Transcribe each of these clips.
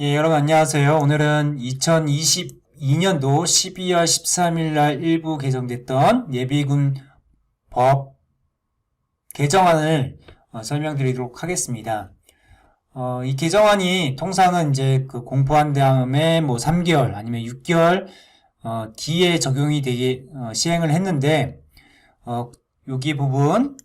예, 여러분 안녕하세요. 오늘은 2022년도 12월 13일 날 일부 개정됐던 예비군 법 개정안을 어, 설명드리도록 하겠습니다. 어, 이 개정안이 통상은 이제 그 공포한 다음에 뭐 3개월 아니면 6개월 어, 뒤에 적용이 되게 어, 시행을 했는데 어, 여기 부분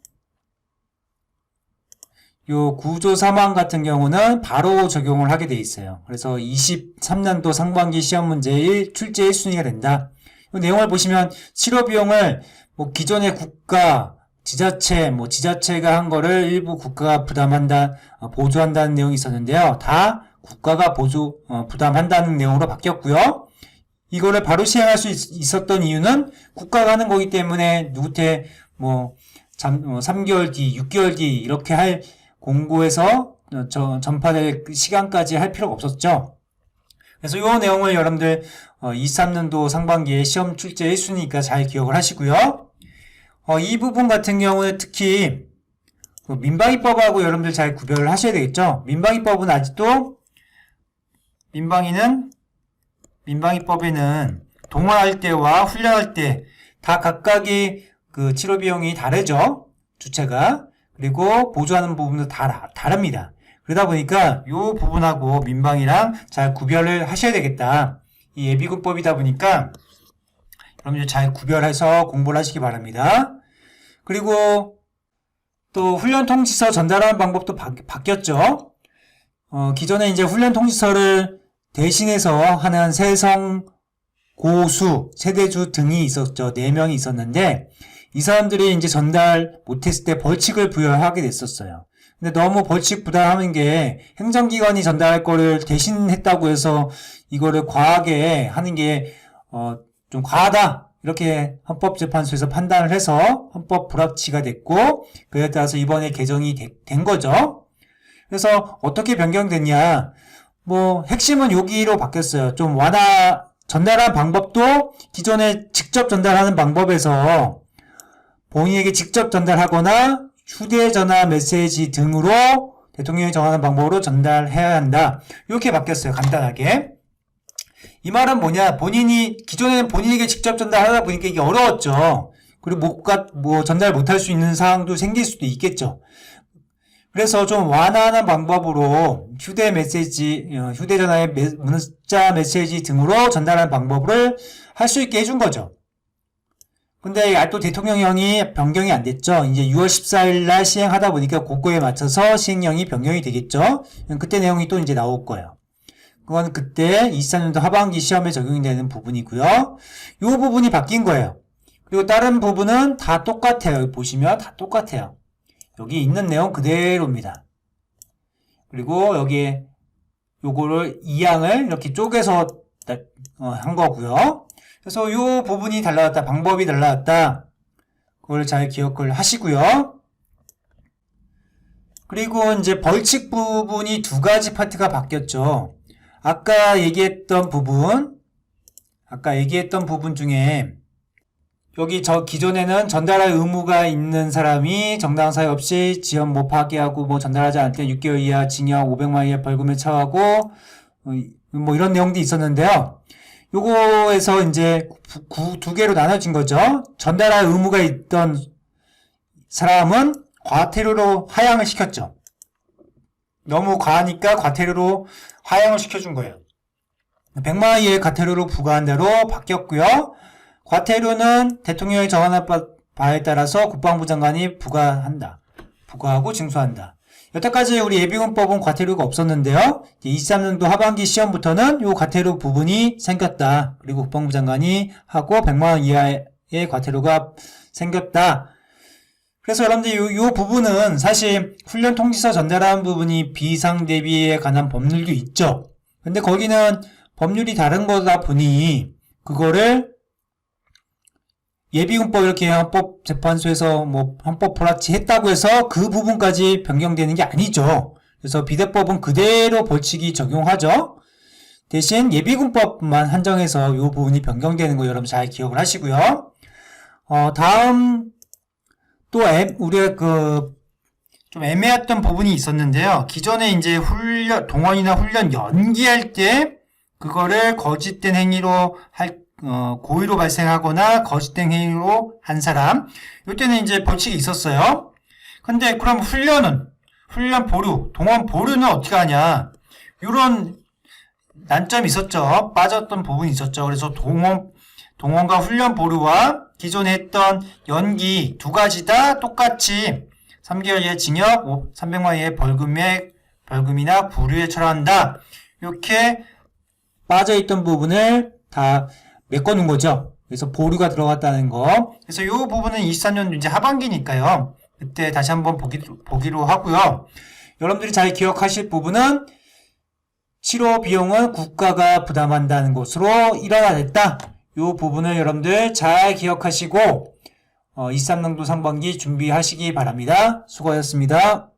요 구조 사망 같은 경우는 바로 적용을 하게 돼 있어요. 그래서 23년도 상반기 시험 문제의 출제 1순위가 된다. 이 내용을 보시면 치료 비용을 뭐 기존의 국가, 지자체, 뭐 지자체가 한 거를 일부 국가가 부담한다, 어, 보조한다는 내용이 있었는데요. 다 국가가 보조, 어, 부담한다는 내용으로 바뀌었고요. 이거를 바로 시행할 수 있, 었던 이유는 국가가 하는 거기 때문에 누구한테 뭐 잠, 어, 3개월 뒤, 6개월 뒤 이렇게 할 공고에서 어, 저 전파될 그 시간까지 할 필요가 없었죠. 그래서 이 내용을 여러분들 어, 23년도 상반기에 시험 출제 1순위니까 잘 기억을 하시고요. 어, 이 부분 같은 경우에 특히 그 민방위법하고 여러분들 잘 구별을 하셔야 되겠죠. 민방위법은 아직도 민방위는 민방위법에는 동원할 때와 훈련할 때 다 각각의 그 치료 비용이 다르죠. 주체가. 그리고 보조하는 부분도 다 다릅니다. 그러다 보니까 이 부분하고 민방이랑 잘 구별을 하셔야 되겠다. 이 예비군법이다 보니까 여러분들 잘 구별해서 공부를 하시기 바랍니다. 그리고 또 훈련 통지서 전달하는 방법도 바, 바뀌었죠. 어, 기존에 이제 훈련 통지서를 대신해서 하는 세성, 고수, 세대주 등이 있었죠. 네 명이 있었는데 이 사람들이 이제 전달 못했을 때 벌칙을 부여하게 됐었어요. 근데 너무 벌칙 부담하는 게 행정기관이 전달할 거를 대신 했다고 해서 이거를 과하게 하는 게, 어, 좀 과하다. 이렇게 헌법재판소에서 판단을 해서 헌법 불합치가 됐고, 그에 따라서 이번에 개정이 되, 된 거죠. 그래서 어떻게 변경됐냐. 뭐, 핵심은 여기로 바뀌었어요. 좀 완화, 전달한 방법도 기존에 직접 전달하는 방법에서 본인에게 직접 전달하거나 휴대전화 메시지 등으로 대통령이 정하는 방법으로 전달해야 한다. 이렇게 바뀌었어요. 간단하게. 이 말은 뭐냐? 본인이, 기존에는 본인에게 직접 전달하다 보니까 이게 어려웠죠. 그리고 못, 가, 뭐, 전달 못할 수 있는 상황도 생길 수도 있겠죠. 그래서 좀 완화하는 방법으로 휴대 메시지, 어, 휴대전화의 메, 문자 메시지 등으로 전달하는 방법을 할 수 있게 해준 거죠. 근데 또 대통령령이 변경이 안 됐죠. 이제 6월 14일 날 시행하다 보니까 그거에 맞춰서 시행령이 변경이 되겠죠. 그때 내용이 또 이제 나올 거예요. 그건 그때 24년도 하반기 시험에 적용이 되는 부분이고요. 이 부분이 바뀐 거예요. 그리고 다른 부분은 다 똑같아요. 여기 보시면 다 똑같아요. 여기 있는 내용 그대로입니다. 그리고 여기에 요거를 이항을 이렇게 쪼개서 어, 한 거고요. 그래서 요 부분이 달라졌다. 방법이 달라졌다. 그걸 잘 기억을 하시고요. 그리고 이제 벌칙 부분이 두 가지 파트가 바뀌었죠. 아까 얘기했던 부분, 아까 얘기했던 부분 중에 여기 저 기존에는 전달할 의무가 있는 사람이 정당한 사유 없이 지연 못 파기하고 뭐 전달하지 않을 때 6개월 이하 징역 500만 이하 벌금에 처하고 어, 뭐 이런 내용도 있었는데요. 요거에서 이제 구, 두 개로 나눠진 거죠. 전달할 의무가 있던 사람은 과태료로 하향을 시켰죠. 너무 과하니까 과태료로 하향을 시켜준 거예요. 100만 이하의 과태료로 부과한 대로 바뀌었고요. 과태료는 대통령이 정하는 바에 따라서 국방부 장관이 부과한다. 부과하고 징수한다. 여태까지 우리 예비군법은 과태료가 없었는데요. 23년도 하반기 시험부터는 이 과태료 부분이 생겼다. 그리고 국방부 장관이 하고 100만원 이하의 과태료가 생겼다. 그래서 여러분들 이, 이 부분은 사실 훈련 통지서 전달하는 부분이 비상 대비에 관한 법률도 있죠. 근데 거기는 법률이 다른 거다 보니 그거를 예비군법 이렇게 헌법 재판소에서 뭐 헌법 불합치 했다고 해서 그 부분까지 변경되는 게 아니죠. 그래서 비대법은 그대로 벌칙이 적용하죠. 대신 예비군법만 한정해서 이 부분이 변경되는 거 여러분 잘 기억을 하시고요. 어, 다음 또 우리가 그 좀 애매했던 부분이 있었는데요. 기존에 이제 훈련, 동원이나 훈련 연기할 때 그거를 거짓된 행위로 할, 어, 고의로 발생하거나 거짓된 행위로 한 사람. 이때는 이제 벌칙이 있었어요. 근데 그럼 훈련은, 훈련 보류, 동원 보류는 어떻게 하냐. 이런 난점이 있었죠. 빠졌던 부분이 있었죠. 그래서 동원, 동원과 훈련 보류와 기존에 했던 연기 두 가지 다 똑같이 3개월 이하 징역, 300만 이하의 벌금에, 벌금이나 부류에 처한다. 이렇게 빠져 있던 부분을 다 메꿔놓은 거죠. 그래서 보류가 들어갔다는 거. 그래서 이 부분은 24년 이제 하반기니까요. 그때 다시 한번 보기, 보기로 하고요. 여러분들이 잘 기억하실 부분은 치료 비용은 국가가 부담한다는 것으로 일어나겠다. 이 부분을 여러분들 잘 기억하시고 어, 23년도 상반기 준비하시기 바랍니다. 수고하셨습니다.